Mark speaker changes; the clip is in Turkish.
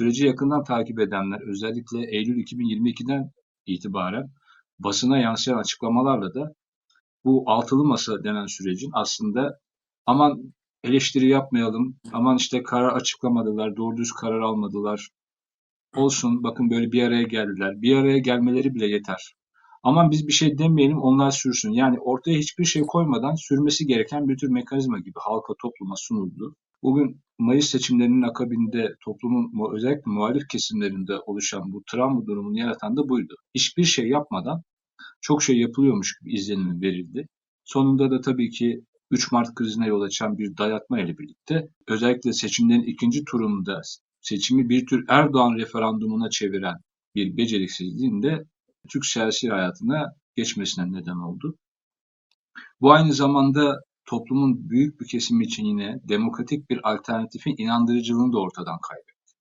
Speaker 1: süreci yakından takip edenler özellikle Eylül 2022'den itibaren basına yansıyan açıklamalarla da bu altılı masa denen sürecin aslında aman eleştiri yapmayalım, aman işte karar açıklamadılar, doğru düz karar almadılar, olsun bakın böyle bir araya geldiler. Bir araya gelmeleri bile yeter. Aman biz bir şey demeyelim onlar sürsün. Yani ortaya hiçbir şey koymadan sürmesi gereken bir tür mekanizma gibi halka topluma sunuldu. Bugün Mayıs seçimlerinin akabinde toplumun mu- özellikle muhalif kesimlerinde oluşan bu travma durumunu yaratan da buydu. Hiçbir şey yapmadan çok şey yapılıyormuş gibi izlenimi verildi. Sonunda da tabii ki 3 Mart krizine yol açan bir dayatma ile birlikte özellikle seçimlerin ikinci turunda seçimi bir tür Erdoğan referandumuna çeviren bir beceriksizliğin de Türk siyasi hayatına geçmesine neden oldu. Bu aynı zamanda toplumun büyük bir kesimi için yine demokratik bir alternatifin inandırıcılığını da ortadan kaybetti.